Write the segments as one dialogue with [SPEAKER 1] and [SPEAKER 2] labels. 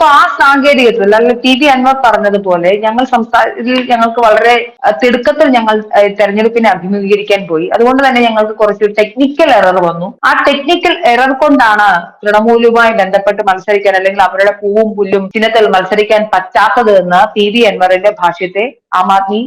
[SPEAKER 1] അപ്പൊ ആ സാങ്കേതികത്വം അല്ലെങ്കിൽ ടി വി അൻവർ പറഞ്ഞതുപോലെ ഞങ്ങൾ സംസാരത്തിൽ ഞങ്ങൾക്ക് വളരെ തിടുക്കത്തിൽ ഞങ്ങൾ തെരഞ്ഞെടുപ്പിനെ അഭിമുഖീകരിക്കാൻ പോയി. അതുകൊണ്ട് തന്നെ ഞങ്ങൾക്ക് കുറച്ച് ടെക്നിക്കൽ എറർ വന്നു. ആ ടെക്നിക്കൽ എറർ കൊണ്ടാണ് തൃണമൂലുമായി ബന്ധപ്പെട്ട് മത്സരിക്കാൻ അല്ലെങ്കിൽ അവരുടെ പൂവും പുല്ലും ചിഹ്നത്തിൽ മത്സരിക്കാൻ പറ്റാത്തത് എന്ന് ടി വി അൻവറിന്റെ ഭാഷ്യത്തെ ആം ആദ്മി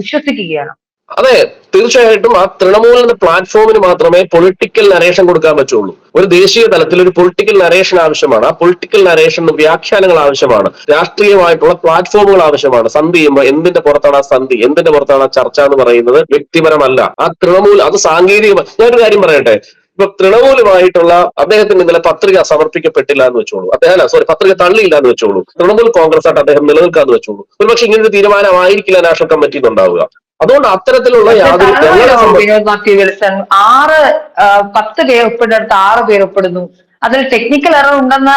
[SPEAKER 1] വിശ്വസിക്കുകയാണ്.
[SPEAKER 2] അതെ തീർച്ചയായിട്ടും ആ തൃണമൂൽ എന്ന പ്ലാറ്റ്ഫോമിന് മാത്രമേ പൊളിറ്റിക്കൽ നരേഷൻ കൊടുക്കാൻ പറ്റുള്ളൂ. ഒരു ദേശീയ തലത്തിൽ ഒരു പൊളിറ്റിക്കൽ നരേഷൻ ആവശ്യമാണ്. ആ പൊളിറ്റിക്കൽ നരേഷന് വ്യാഖ്യാനങ്ങൾ ആവശ്യമാണ്. രാഷ്ട്രീയമായിട്ടുള്ള പ്ലാറ്റ്ഫോമുകൾ ആവശ്യമാണ്. സന്ധി ചെയ്യുമ്പോൾ എന്തിന്റെ പുറത്താണ് ആ സന്ധി? എന്തിന്റെ പുറത്താണ് ആ ചർച്ച എന്ന് പറയുന്നത് വ്യക്തിപരമല്ല. ആ തൃണമൂൽ അത് സാങ്കേതികമായി ഞാനൊരു കാര്യം പറയട്ടെ. ഇപ്പൊ തൃണമൂലുമായിട്ടുള്ള അദ്ദേഹത്തിന് ഇന്നലെ പത്രിക സമർപ്പിക്കപ്പെട്ടില്ല എന്ന് വെച്ചോളൂ. അദ്ദേഹം സോറി പത്രിക തള്ളിയില്ല എന്ന് വെച്ചോളൂ. തൃണമൂൽ കോൺഗ്രസ് ആയിട്ട് അദ്ദേഹം നിലനിൽക്കാന്ന് വെച്ചോളൂ. ഒരുപക്ഷെ ഇങ്ങനെ ഒരു തീരുമാനമായിരിക്കില്ല നാഷണൽ കമ്മിറ്റിയിൽ ഉണ്ടാവുക. അതുകൊണ്ട് അത്തരത്തിലുള്ള യാതൊരു
[SPEAKER 1] ആറ് പത്ത് പേർ ഉൾപ്പെടുന്ന ആറ് പേർ ഒപ്പിടുന്നു അതിൽ ടെക്നിക്കൽ എറർ ഉണ്ടെന്ന്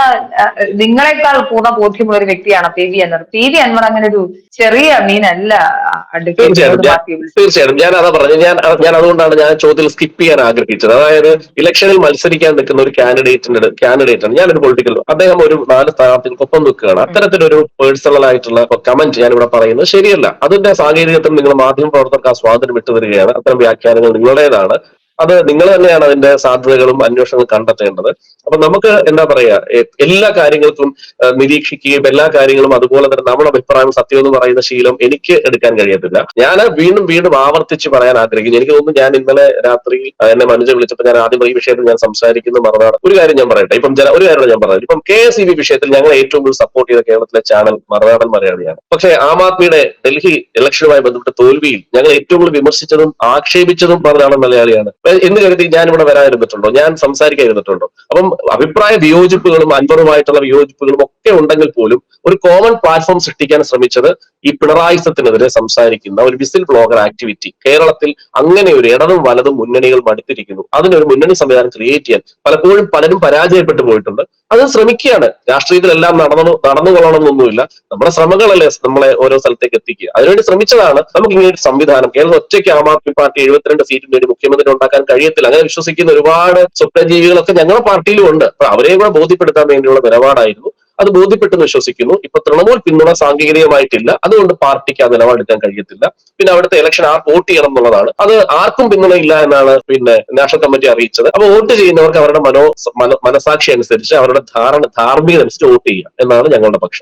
[SPEAKER 1] നിങ്ങളെക്കാൾ പൂർണ ബോധ്യമുള്ള ഒരു വ്യക്തിയാണ് P V Anvar. P V Anvar അങ്ങനെ ഒരു ചെറിയ മീനല്ല
[SPEAKER 2] തീർച്ചയായിട്ടും. ഞാൻ അതാ പറഞ്ഞു ഞാൻ ഞാൻ അതുകൊണ്ടാണ് ഞാൻ ചോദ്യത്തിൽ സ്കിപ്പ് ചെയ്യാൻ ആഗ്രഹിച്ചത്. അതായത് ഇലക്ഷനിൽ മത്സരിക്കാൻ നിൽക്കുന്ന ഒരു കാൻഡിഡേറ്റിന്റെ കാൻഡിഡേറ്റ് ആണ്. ഞാനൊരു പൊളിറ്റിക്കൽ അദ്ദേഹം ഒരു നാല് സ്ഥാനാർത്ഥികൾക്കൊപ്പം നിൽക്കുകയാണ്. അത്തരത്തിലൊരു പേഴ്സണൽ ആയിട്ടുള്ള കമന്റ് ഞാൻ ഇവിടെ പറയുന്നത് ശരിയല്ല. അതിന്റെ സാങ്കേതികത്തിൽ നിങ്ങൾ മാധ്യമ പ്രവർത്തകർക്ക് ആ സ്വാതന്ത്ര്യം വിട്ടുതരികയാണ് അത്തരം വ്യാഖ്യാനങ്ങൾ നിങ്ങളുടേതാണ്. അത് നിങ്ങൾ തന്നെയാണ് അതിന്റെ സാധ്യതകളും അന്വേഷണങ്ങളും കണ്ടെത്തേണ്ടത്. അപ്പൊ നമുക്ക് എന്താ പറയാ എല്ലാ കാര്യങ്ങൾക്കും നിരീക്ഷിക്കുകയും എല്ലാ കാര്യങ്ങളും അതുപോലെ തന്നെ നമ്മുടെ അഭിപ്രായം സത്യം എന്ന് പറയുന്ന ശീലം എനിക്ക് എടുക്കാൻ കഴിയത്തില്ല. ഞാൻ വീണ്ടും വീണ്ടും ആവർത്തിച്ച് പറയാൻ ആഗ്രഹിക്കുന്നു. എനിക്ക് തോന്നുന്നു ഞാൻ ഇന്നലെ രാത്രി എന്നെ മനുജ വിളിച്ചപ്പോൾ ഞാൻ ആദ്യം ഈ വിഷയത്തിൽ ഞാൻ സംസാരിക്കുന്ന മറന്നാണ് ഒരു കാര്യം ഞാൻ പറയട്ടെ. ഇപ്പം ഒരു കാര്യം ഞാൻ പറയാം ഇപ്പം കെ എസ് ഇ ബി വിഷയത്തിൽ ഞങ്ങൾ ഏറ്റവും കൂടുതൽ സപ്പോർട്ട് ചെയ്ത കേരളത്തിലെ ചാനൽ മറുനാടൻ മലയാളിയാണ്. പക്ഷേ ആം ആദ്മിയുടെ ഡൽഹി ഇലക്ഷനുമായി ബന്ധപ്പെട്ട തോൽവിയിൽ ഞങ്ങൾ ഏറ്റവും കൂടുതൽ വിമർശിച്ചതും ആക്ഷേപിച്ചതും മറുനാടൻ മലയാളിയാണ്. എന്ന് കരുതി ഞാൻ ഇവിടെ വരാതിരുന്നിട്ടുണ്ടോ ഞാൻ സംസാരിക്കാൻ ഇരുന്നിട്ടുണ്ടോ അപ്പം അഭിപ്രായ വിയോജിപ്പുകളും അൻവറുമായിട്ടുള്ള വിയോജിപ്പുകളും ഒക്കെ ഉണ്ടെങ്കിൽ പോലും ഒരു കോമൺ പ്ലാറ്റ്ഫോം സൃഷ്ടിക്കാൻ ശ്രമിച്ചത് ഈ പിണറായിസത്തിനെതിരെ സംസാരിക്കുന്ന ഒരു വിസിൽ ബ്ലോഗർ ആക്ടിവിറ്റി കേരളത്തിൽ അങ്ങനെ ഒരു ഇടതും വലതും മുന്നണികൾ മടുത്തിരിക്കുന്നു അതിനൊരു മുന്നണി സംവിധാനം ക്രിയേറ്റ് ചെയ്യാൻ പലപ്പോഴും പലരും പരാജയപ്പെട്ടു പോയിട്ടുണ്ട്. അത് ശ്രമിക്കുകയാണ്. രാഷ്ട്രീയത്തിലെല്ലാം നടന്നു നടന്നുകൊള്ളണമെന്നൊന്നുമില്ല. നമ്മുടെ ശ്രമങ്ങളല്ലേ നമ്മളെ ഓരോ സ്ഥലത്തേക്ക് എത്തിക്കുക. അതിനുവേണ്ടി ശ്രമിച്ചതാണ്. നമുക്ക് ഇങ്ങനെ ഒരു സംവിധാനം. കേരളം ഒറ്റയ്ക്ക് ആം ആദ്മി പാർട്ടി എഴുപത്തിരണ്ട് സീറ്റിന് വേണ്ടി മുഖ്യമന്ത്രി ഉണ്ടാക്കാൻ കഴിയത്തില്ല. അങ്ങനെ വിശ്വസിക്കുന്ന ഒരുപാട് സ്വപ്നജീവികളൊക്കെ ഞങ്ങളുടെ പാർട്ടിയിലും ഉണ്ട് അപ്പൊ അവരെ കൂടെ ബോധ്യപ്പെടുത്താൻ വേണ്ടിയുള്ള നിലപാടായിരുന്നു. അത് ബോധ്യപ്പെട്ടെന്ന് വിശ്വസിക്കുന്നു. ഇപ്പൊ തൃണമൂൽ പിന്തുണ സാങ്കേതികമായിട്ടില്ല. അതുകൊണ്ട് പാർട്ടിക്ക് ആ നിലപാടെടുക്കാൻ കഴിയത്തില്ല. പിന്നെ അവിടുത്തെ ഇലക്ഷൻ ആർക്ക് വോട്ട് ചെയ്യണം എന്നുള്ളതാണ്. അത് ആർക്കും പിന്തുണ ഇല്ല എന്നാണ് പിന്നെ നാഷണൽ കമ്മിറ്റി അറിയിച്ചത്. അപ്പൊ വോട്ട് ചെയ്യുന്നവർക്ക് അവരുടെ മനോ- മനസാക്ഷി അനുസരിച്ച് അവരുടെ ധാരണ ധാർമ്മികത അനുസരിച്ച് വോട്ട് ചെയ്യുക എന്നാണ് ഞങ്ങളുടെ പക്ഷം.